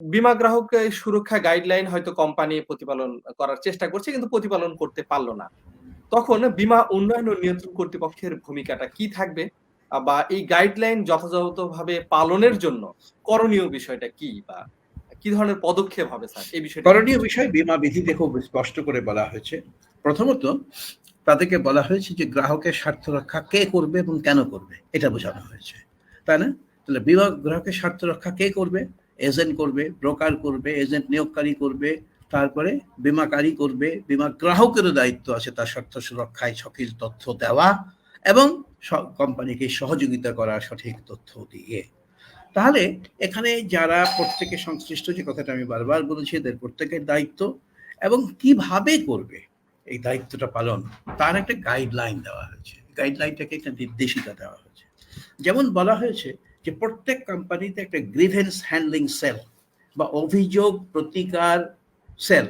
বীমা গ্রাহকের সুরক্ষা গাইডলাইন হয়তো কোম্পানি প্রতিপালন করার চেষ্টা করছে, কিন্তু প্রতিপালন করতে পারল না। তখন বীমা উন্নয়ন ও নিয়ন্ত্রণ কর্তৃপক্ষের ভূমিকাটা কি থাকবে? বা এই গাইডলাইন যথাযথভাবে পালনের জন্য করণীয় বিষয়টা কি? বা কি ধরনের পদক্ষেপ হবে স্যার? এই বিষয়ে করণীয় বিষয় বিমা বিধিতে খুব স্পষ্ট করে বলা হয়েছে। প্রথমত, তাদেরকে বলা হয়েছে যে গ্রাহকের স্বার্থ রক্ষা কে করবে এবং কেন করবে, এটা বোঝানো হয়েছে। তাই না? তাহলে বিমা গ্রাহকের স্বার্থ রক্ষা কে করবে? এজেন্ট করবে, ব্রোকার করবে, এজেন্ট নিয়োগকারী করবে, তারপরে বীমাকারী করবে, বীমা গ্রাহকেরও দায়িত্ব আছে তার স্বার্থ সুরক্ষায় সঠিক তথ্য দেওয়া এবং কোম্পানিকে সহযোগিতা করা সঠিক তথ্য দিয়ে। তাহলে এখানে যারা প্রত্যেকে সংশ্লিষ্ট যে কথাটা আমি বারবার বলেছি এদের প্রত্যেকের দায়িত্ব এবং কীভাবে করবে এই দায়িত্বটা পালন তার একটা গাইডলাইন দেওয়া হয়েছে। গাইডলাইনটাকে একটা নির্দেশিকা দেওয়া হয়েছে। যেমন বলা হয়েছে যে প্রত্যেক কোম্পানিতে একটা গ্রিভেন্স হ্যান্ডলিং সেল বা অভিযোগ প্রতিকার সেল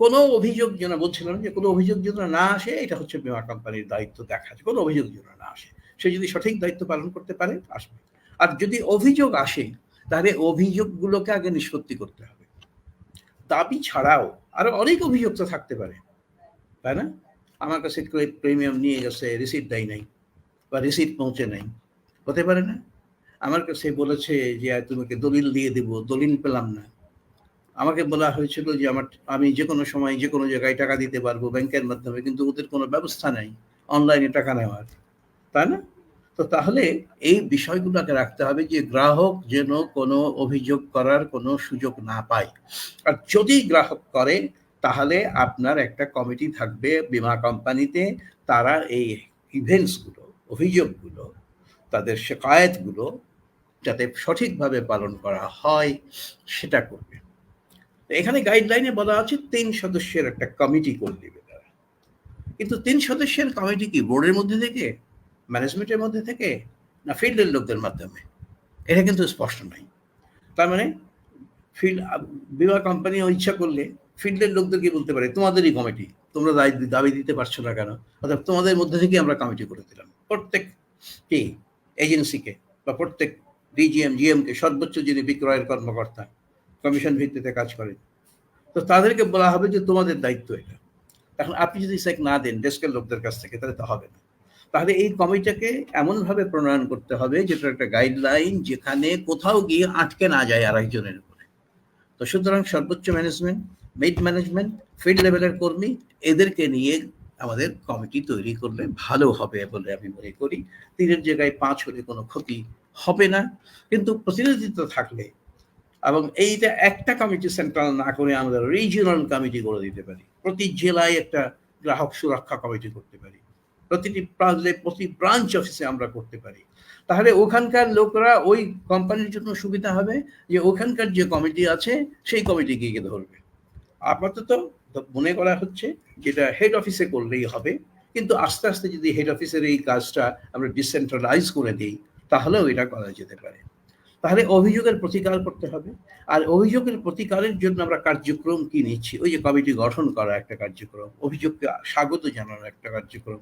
কোনো অভিযোগ যেন বলছিলাম যে কোনো অভিযোগ যেন না আসে, এটা হচ্ছে বীমা কোম্পানির দায়িত্ব দেখা যে কোনো অভিযোগ যেন না আসে, সে যদি সঠিক দায়িত্ব পালন করতে পারে, আসবে। আর যদি অভিযোগ আসে, তাহলে অভিযোগগুলোকে আগে নিষ্পত্তি করতে হবে। দাবি ছাড়াও আরও অনেক অভিযোগ তো থাকতে পারে, তাই না? আমার কাছে প্রিমিয়াম নিয়ে গেছে রিসিট দেয় নাই বা রিসিট পৌঁছে নাই, হতে পারে না? আমার কাছে বলেছে যে, তোমাকে দলিল দিয়ে দেব, দলিল পেলাম না। আমাকে বলা হয়েছিল যে, আমার, আমি যে কোনো সময় যে কোনো জায়গায় টাকা দিতে পারব ব্যাংকের মাধ্যমে, কিন্তু ওদের কোনো ব্যবস্থা নেই, অনলাইনে টাকা নেওয়ার। তাই না? তো তাহলে এই বিষয়গুলোকে রাখতে হবে যে, গ্রাহক যেন কোনো অভিযোগ করার কোনো সুযোগ না পায়। আর যদি গ্রাহক করে, তাহলে আপনার একটা কমিটি থাকবে বীমা কোম্পানিতে। তারা এই ইভেন্টসগুলো অভিযোগগুলো, তাদের শেকায়তগুলো যাতে সঠিকভাবে পালন করা হয়, সেটা করবে। এখানে গাইডলাইনে বলা আছে, তিন সদস্যের একটা কমিটি করে দেবে তারা। কিন্তু তিন সদস্যের কমিটি কি বোর্ডের মধ্যে থেকে ম্যানেজমেন্টের মধ্যে থেকে, না ফিল্ডের লোকদের মাধ্যমে? এটা কিন্তু স্পষ্ট নাই তার মানে ফিল্ড বিমা কোম্পানি ইচ্ছা করলে ফিল্ডের লোকদেরকে বলতে পারে? তোমাদেরই কমিটি তোমরা দাবি দিতে পারছ না কেন? অর্থাৎ তোমাদের মধ্যে থেকে আমরা কমিটি করে দিলাম। প্রত্যেক কি? এজেন্সিকে বা প্রত্যেক ডিজিএম জিএমকে সর্বোচ্চ যিনি বিক্রয়ের কর্মকর্তা, কমিশন ভিত্তিতে কাজ করেন। তো তাদেরকে বলা হবে যে তোমাদের দায়িত্ব এটা। এখন আপনি যদি চেক না দেন ডেস্কের লোকদের কাছ থেকে, তাহলে তো হবে না। তাহলে এই কমিটিকে এমনভাবে প্রণয়ন করতে হবে যেটা একটা গাইডলাইন যেখানে কোথাও গিয়ে আটকে না যায় আরেকজনের উপরে। তো সুতরাং সর্বোচ্চ ম্যানেজমেন্ট মিড ম্যানেজমেন্ট ফিল্ড লেভেলের কর্মী, এদেরকে নিয়ে আমাদের কমিটি তৈরি করলে ভালো হবে বলে আমি মনে করি। তিনের জায়গায় পাঁচ হলে কোনো ক্ষতি হবে না, কিন্তু প্রতিনিধিত্ব থাকলে এবং এইটা একটা কমিটি সেন্ট্রাল না করে আমরা রিজিওনাল কমিটি করে দিতে পারি। প্রতি জেলায় একটা গ্রাহক সুরক্ষা কমিটি করতে পারি। প্রতিটি প্রতি ব্রাঞ্চ অফিসে আমরা করতে পারি। তাহলে ওখানকার লোকরা ওই কোম্পানির জন্য সুবিধা হবে যে ওখানকার যে কমিটি আছে, সেই কমিটি গিয়ে ধরবে। আপাতত মনে করা হচ্ছে যেটা হেড অফিসে করলেই হবে, কিন্তু আস্তে আস্তে যদি হেড অফিসের এই কাজটা আমরা ডিসেন্ট্রালাইজ করে দিই তাহলেও এটা করা যেতে পারে। তাহলে অভিযোগের প্রতিকার করতে হবে। আর অভিযোগের প্রতিকারের জন্য আমরা কার্যক্রম কি নিচ্ছি? ওই যে কমিটি গঠন করা একটা কার্যক্রম, অভিযোগকে স্বাগত জানানোর একটা কার্যক্রম।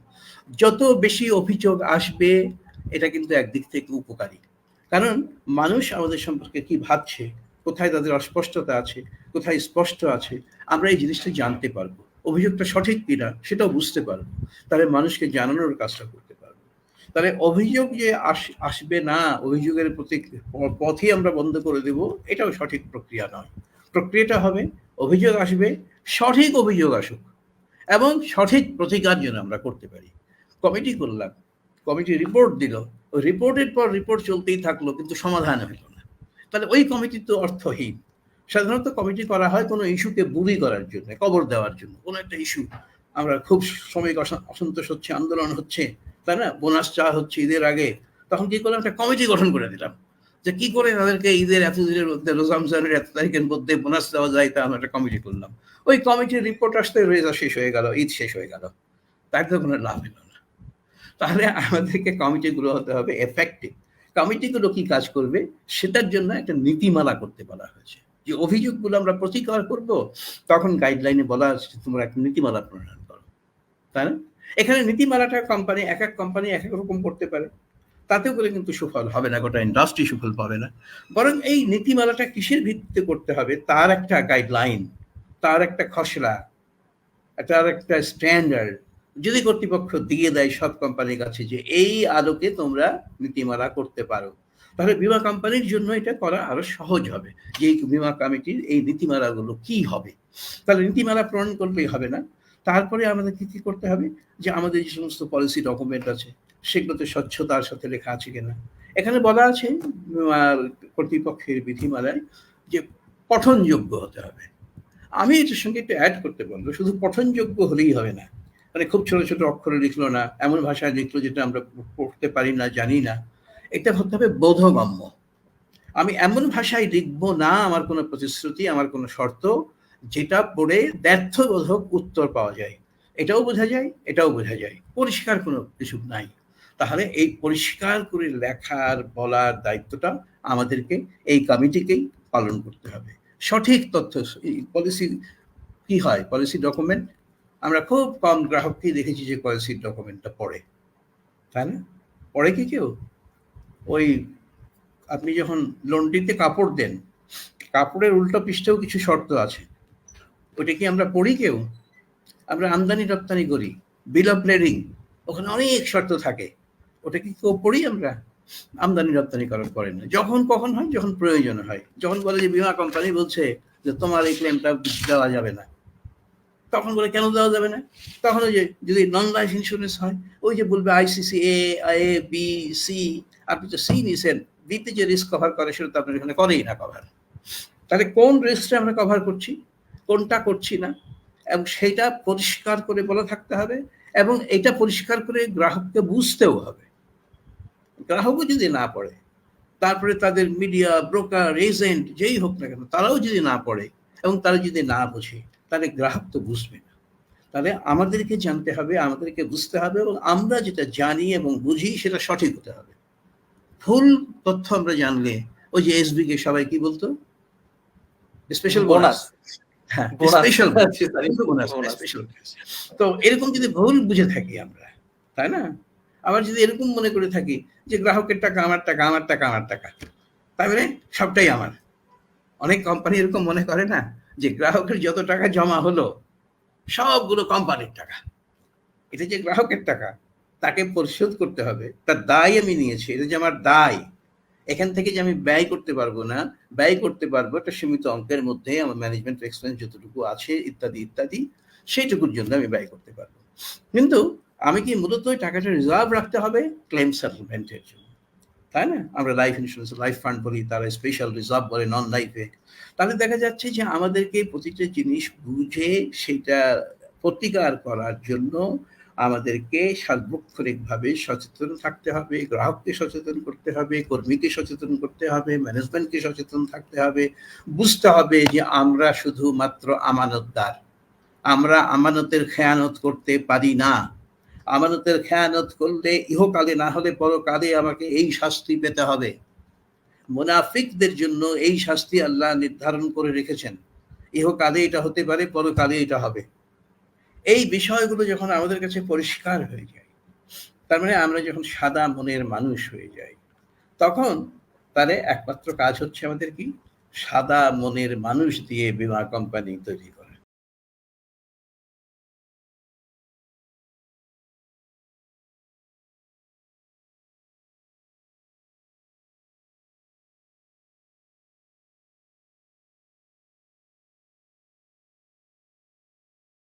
যত বেশি অভিযোগ আসবে, এটা কিন্তু একদিক থেকে উপকারী। কারণ মানুষ আমাদের সম্পর্কে কি ভাবছে? কোথায় তাদের অস্পষ্টতা আছে? কোথায় স্পষ্ট আছে? আমরা এই জিনিসটা জানতে পারব। অভিযোগটা সঠিক কিনা, সেটাও বুঝতে পারব। তাহলে মানুষকে জানানোর কাজটা করতে পারব তাহলে অভিযোগ যে আসবে না, অভিযোগের প্রতি পথই আমরা বন্ধ করে দেব, এটাও সঠিক প্রক্রিয়া নয়। প্রক্রিয়াটা হবে, অভিযোগ আসবে, সঠিক অভিযোগ আসুক এবং সঠিক প্রতিকার যেন আমরা করতে পারি। কমিটি করলাম, কমিটি রিপোর্ট দিল রিপোর্টের পর রিপোর্ট চলতেই থাকল, কিন্তু সমাধান হইল না। তাহলে ওই কমিটি তো অর্থহীন। সাধারণত কমিটি করা হয় কোনো ইস্যুকে বুড়ি করার জন্য, কবর দেওয়ার জন্য। কোনো একটা ইস্যু, আমরা খুব শ্রমিক অসন্তোষ হচ্ছে, আন্দোলন হচ্ছে তাই না, বোনাস চা হচ্ছে ঈদের আগে। তখন কি করলাম? একটা কমিটি গঠন করে দিলাম। যে কি করে তাদেরকে ঈদের এত দিনের মধ্যে রোজামজানের এত তারিখের মধ্যে বোনাস দেওয়া যায় তা আমরা একটা কমিটি করলাম। ওই কমিটির রিপোর্ট আসতে রেজা শেষ হয়ে গেল, ঈদ শেষ হয়ে গেল। তার তো কোনো লাভ হলো না। তাহলে আমাদেরকে কমিটিগুলো হতে হবে এফেক্টিভ কমিটিগুলো কি কাজ করবে? সেটার জন্য একটা নীতিমালা করতে বলা হয়েছে। যে অভিযোগগুলো আমরা প্রতিকার করব, তখন গাইডলাইনে বলা হচ্ছে তোমরা একটা নীতিমালা প্রণয়ন করো। তাই না? এখানে নীতিমালাটা কোম্পানি এক এক কোম্পানি এক এক রকম করতে পারে। তাতেও করে কিন্তু সুফল হবে না, গোটা ইন্ডাস্ট্রি সুফল পাবে না। বরং এই নীতিমালাটা কিসের ভিত্তিতে করতে হবে? তার একটা গাইডলাইন তার একটা খসড়া, তার একটা স্ট্যান্ডার্ড যদি কর্তৃপক্ষ দিয়ে দেয় সব কোম্পানির কাছে যে এই আলোকে তোমরা নীতিমালা করতে পারো, তাহলে বিমা কোম্পানির জন্য এটা করা আরও সহজ হবে। যে বিমা কমিটির এই নীতিমালাগুলো কি হবে? তাহলে নীতিমালা প্রণয়ন করলেই হবে না। তারপরে আমাদের কি করতে হবে? যে আমাদের যে সমস্ত পলিসি ডকুমেন্ট আছে, সেগুলোতে স্বচ্ছতার সাথে লেখা আছে কিনা। এখানে বলা আছে কর্তৃপক্ষের বিধিমালায় যে পঠনযোগ্য হতে হবে। আমি এটার সঙ্গে একটু অ্যাড করতে বলব, শুধু পঠনযোগ্য হলেই হবে না। মানে খুব ছোট ছোট অক্ষরে লিখলো না, এমন ভাষায় লিখলো যেটা আমরা পড়তে পারি না, জানি না। এটা হতে হবে বোধগম্য। আমি এমন ভাষায় লিখব না, আমার কোনো প্রতিশ্রুতি, আমার কোনো শর্ত যেটা পড়ে ব্যর্থবোধক উত্তর পাওয়া যায়। এটাও বোঝা যায়, এটাও বোঝা যায়। পরিষ্কার কোনো কিছু নাই। তাহলে এই পরিষ্কার করে লেখার, বলার দায়িত্বটা আমাদেরকে এই কমিটিকেই পালন করতে হবে। সঠিক তথ্য পলিসি কি হয়? পলিসি ডকুমেন্ট আমরা খুব কম গ্রাহককেই দেখেছি যে পলিসি ডকুমেন্টটা পড়ে। তাই না? পড়ে কি কেউ? ওই আপনি যখন লন্ড্রিতে কাপড় দেন, কাপড়ের উল্টো পৃষ্ঠেও কিছু শর্ত আছে। ওটা কি আমরা পড়ি কেউ? আমরা আমদানি রপ্তানি করি। বিল অফ লেডিং ওখানে অনেক শর্ত থাকে। ওটা কি কেউ পড়ি আমরা? আমদানি রপ্তানি করার করেন না। যখন কখন হয়? যখন প্রয়োজন হয়। যখন বলে যে বিমা কোম্পানি বলছে যে তোমার এই ক্লেমটা দেওয়া যাবে না। তখন বলে কেন দেওয়া যাবে না? তখন ওই যে যদি নন লাইফ ইন্স্যুরেন্স হয়, ওই যে বলবে ICC A A B C আপনি তো সি নিছেন। বিতে যে রিস্ক কভার করে সেটা তো আপনার এখানে করেই না কভার তাহলে কোন রিস্কটা আমরা কভার করছি? কোনটা করছি না এবং সেটা পরিষ্কার করে বলা থাকতে হবে এবং এটা পরিষ্কার করে গ্রাহককে বুঝতেও হবে। গ্রাহকও যদি না পড়ে তারপরে তাদের মিডিয়া ব্রোকার এজেন্ট যেই হোক না কেন তারাও যদি না পড়ে এবং তারা যদি না বোঝে তাহলে গ্রাহক তো বুঝবে না। তাহলে আমাদেরকে জানতে হবে আমাদেরকে বুঝতে হবে এবং আমরা যেটা জানি এবং বুঝি সেটা সঠিক হতে হবে। ভুল তথ্য আমরা জানলে ওই যে এসবি কে সবাই কি বলতো? Special bonus. স্পেশাল স্পেশাল তো এরকম যদি ভুল বুঝে থাকি আমরা তাই না? আবার যদি এরকম মনে করে থাকি যে গ্রাহকের টাকা আমার টাকা আমার টাকা আমার টাকা তাহলে সবটাই আমার। অনেক কোম্পানি এরকম মনে করে না যে গ্রাহকের যত টাকা জমা হলো সবগুলো কোম্পানির টাকা। এটা যে গ্রাহকের টাকা তাকে পরিশোধ করতে হবে। তার দায় আমি নিয়েছি এটা যে আমার দায়। এখান থেকে যে আমি ব্যয় করতে পারব না, ব্যয় করতে পারব একটা সীমিত অঙ্কের মধ্যে আমার ম্যানেজমেন্ট এক্সপেন্স যতটুকু আছে, ইত্যাদি ইত্যাদি, সেইটুকুর জন্য আমি ব্যয় করতে পারব। কিন্তু আমি কি মূলত ওই টাকাটা রিজার্ভ রাখতে হবে? ক্লেম সেটেলমেন্টের জন্য। তাই না? আমরা লাইফ ইন্স্যুরেন্স লাইফ ফান্ড বলি, তারা স্পেশাল রিজার্ভ বলে নন লাইফে তাহলে দেখা যাচ্ছে যে আমাদেরকে প্রতিটা জিনিস বুঝে সেটা প্রতিকার করার জন্য আমাদেরকে সার্বক্ষণিকভাবে সচেতন থাকতে হবে, গ্রাহককে সচেতন করতে হবে, কর্মীকে সচেতন করতে হবে ম্যানেজমেন্টকে সচেতন থাকতে হবে। বুঝতে হবে যে আমরা শুধুমাত্র আমানতদার। আমরা আমানতের খেয়ানত করতে পারি না। আমানতের খেয়ানত করলে ইহকালে না হলে পরকালে আমাকে এই শাস্তি পেতে হবে। মোনাফিকদের জন্য এই শাস্তি আল্লাহ নির্ধারণ করে রেখেছেন। ইহকালে এটা হতে পারে, পরকালে এটা হবে। এই বিষয়গুলো যখন আমাদের কাছে পরিষ্কার হয়ে যায়, তার মানে আমরা যখন সাদা মনের মানুষ হয়ে যাই, তখন তাহলে একমাত্র কাজ হচ্ছে আমাদের কি? সাদা মনের মানুষ দিয়ে বিমা কোম্পানি তৈরি করা।